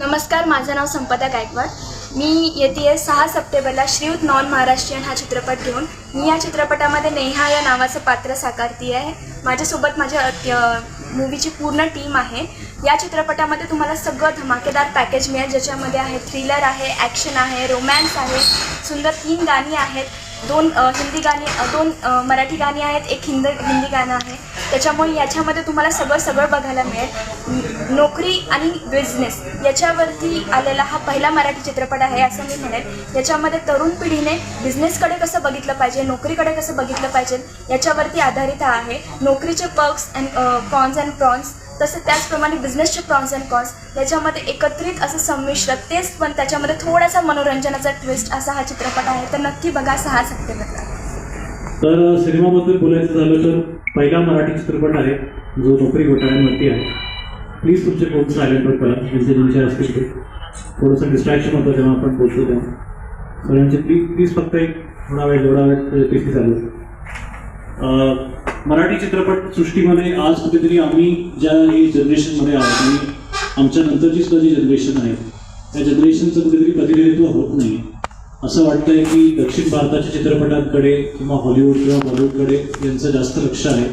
नमस्कार माझं नाव संपदा गायकवाड. मी येते सहा सप्टेंबरला श्रीयुत नॉन महाराष्ट्रीयन हा चित्रपट घेऊन. मी या चित्रपटामध्ये नेहा या नावाचं पात्र साकारती आहे माझ्यासोबत माझ्या मूवीची पूर्ण टीम आहे. या चित्रपटामध्ये तुम्हाला सगळं धमाकेदार पॅकेज मिळेल. ज्याच्यामध्ये आहे थ्रिलर आहे ॲक्शन आहे रोमॅन्स आहे सुंदर तीन गाणी आहेत. दोन हिंदी गाणी दोन मराठी गाणी आहेत एक हिंद हिंदी गाणं आहे. त्याच्यामुळे याच्यामध्ये तुम्हाला सगळं सगळं बघायला मिळेल. नोकरी आणि बिझनेस याच्यावरती आलेला हा पहिला मराठी चित्रपट आहे असं मी म्हणेन. याच्यामध्ये तरुण पिढीने बिझनेसकडे कसं बघितलं पाहिजे नोकरीकडे कसं बघितलं पाहिजे याच्यावरती आधारित हा आहे. नोकरीचे perks and cons and pros तसं त्याचप्रमाणे बिझनेसचे प्रॉन्स अँड कॉन्स याच्यामध्ये एकत्रित असं संमिश्र तेच पण त्याच्यामध्ये थोडासा मनोरंजनाचा ट्विस्ट असा हा चित्रपट आहे. तर नक्की बघा सहा सप्टेंबरला. तर सिनेमाबद्दल बोलायचं झालं तर? पहिला मराठी चित्रपट आहे जो नोकरी घोटाळ्यांवरती आहे. प्लीज तुमचे फोन सायलेंटवर करा त्यांचे तुमचे असतील ते. थोडंसं डिस्ट्रॅक्शन होतं जेव्हा आपण बोलतो तेव्हा. सगळ्यांचे प्लीज प्लीज फक्त एक थोडा वेळ जेवढा वेळ पेशी चालू. मराठी चित्रपट सृष्टीमध्ये आज कुठेतरी आम्ही ज्या जनरेशनमध्ये आहोत आणि आमच्या नंतरची सुद्धा जी जनरेशन आहे त्या जनरेशनचं कुठेतरी प्रतिनिधित्व होत नाही. असं वाटतंय की दक्षिण भारताच्या चित्रपटांकडे किंवा हॉलिवूड किंवा बॉलिवूडकडे यांचं जास्त लक्ष आहे.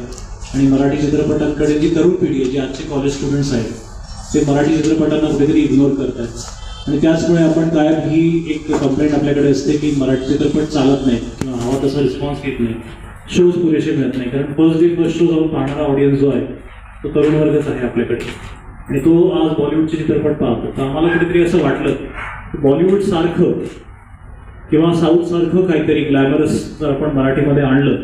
आणि मराठी चित्रपटांकडे जी तरुण पिढी आहे जी आजचे कॉलेज स्टुडंट्स आहेत ते मराठी चित्रपटांना कुठेतरी इग्नोर करतात आणि त्याचमुळे आपण कायम ही एक कंप्लेंट आपल्याकडे असते की मराठी चित्रपट चालत नाही किंवा हवा तसा रिस्पॉन्स घेत नाही. शोज पुरेसे मिळत नाही. कारण फर्स्ट डे फर्स्ट शो जाऊन पाहणारा ऑडियन्स जो आहे तो तरुण वर्गच आहे आपल्याकडे. आणि तो आज बॉलिवूडचे चित्रपट पाहतो. तर आम्हाला कुठेतरी असं वाटलं की बॉलिवूड सारखं किंवा साऊथसारखं काहीतरी ग्लॅमरस जर आपण मराठीमध्ये आणलं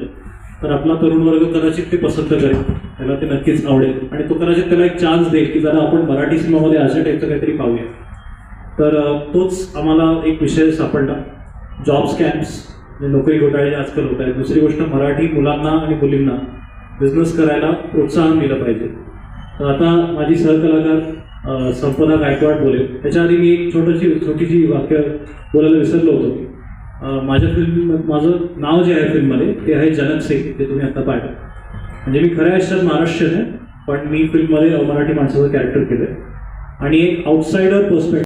तर आपला तरुण वर्ग कदाचित ते पसंत करेल. त्याला ते नक्कीच आवडेल. आणि तो कदाचित त्याला एक चान्स देईल की जरा आपण मराठी सिनेमामध्ये अशा टाईपचं काहीतरी पाहूया. तर तोच आम्हाला एक विषय सापडला. जॉब स्कॅम्स म्हणजे नोकरी घोटाळे जे आजकाल होत आहेत. दुसरी गोष्ट मराठी मुलांना आणि मुलींना बिझनेस करायला प्रोत्साहन दिलं पाहिजे. तर आता माझी सहकलाकार संपदा गायकवाड बोलेल. त्याच्या आधी मी एक छोटीशी छोटीशी वाक्य बोलायला विसरलो होतो. माझ्या फिल्म माझं नाव जे आहे फिल्ममध्ये ते आहे जनक सेठ ते तुम्ही आता पाहिलं. म्हणजे मी खऱ्या आयुष्यात महाराष्ट्रीयन आहे पण मी फिल्ममध्ये मराठी माणसाचं कॅरेक्टर केलं आहे आणि एक आउटसाइडर पर्स्पेक्ट